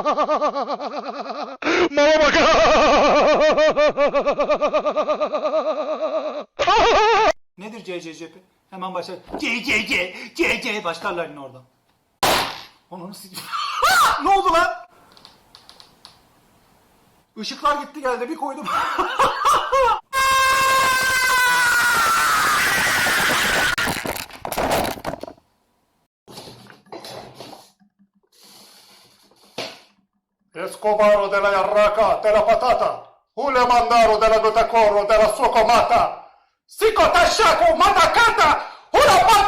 Mala bak. Nedir CCCP? Hemen başlar. CCC, CC başlarlar yine oradan. Onu nasıl... ne oldu lan? Işıklar gitti geldi bir koydum. Escovaro della la Yarraca, de la Patata, Ulemandaro de della Gotacorro, de la Socomata, Sicotashaco, Matacata, Ulapata!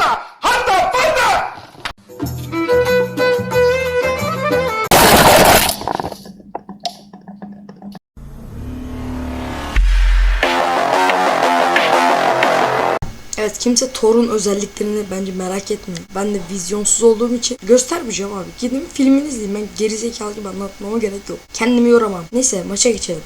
Evet kimse Thor'un özelliklerini bence merak etmiyor. Ben de vizyonsuz olduğum için göstermeyeceğim abi. Gidin filmini izleyin. Ben gerizekalı gibi anlatmama gerek yok. Kendimi yoramam. Neyse maça geçelim.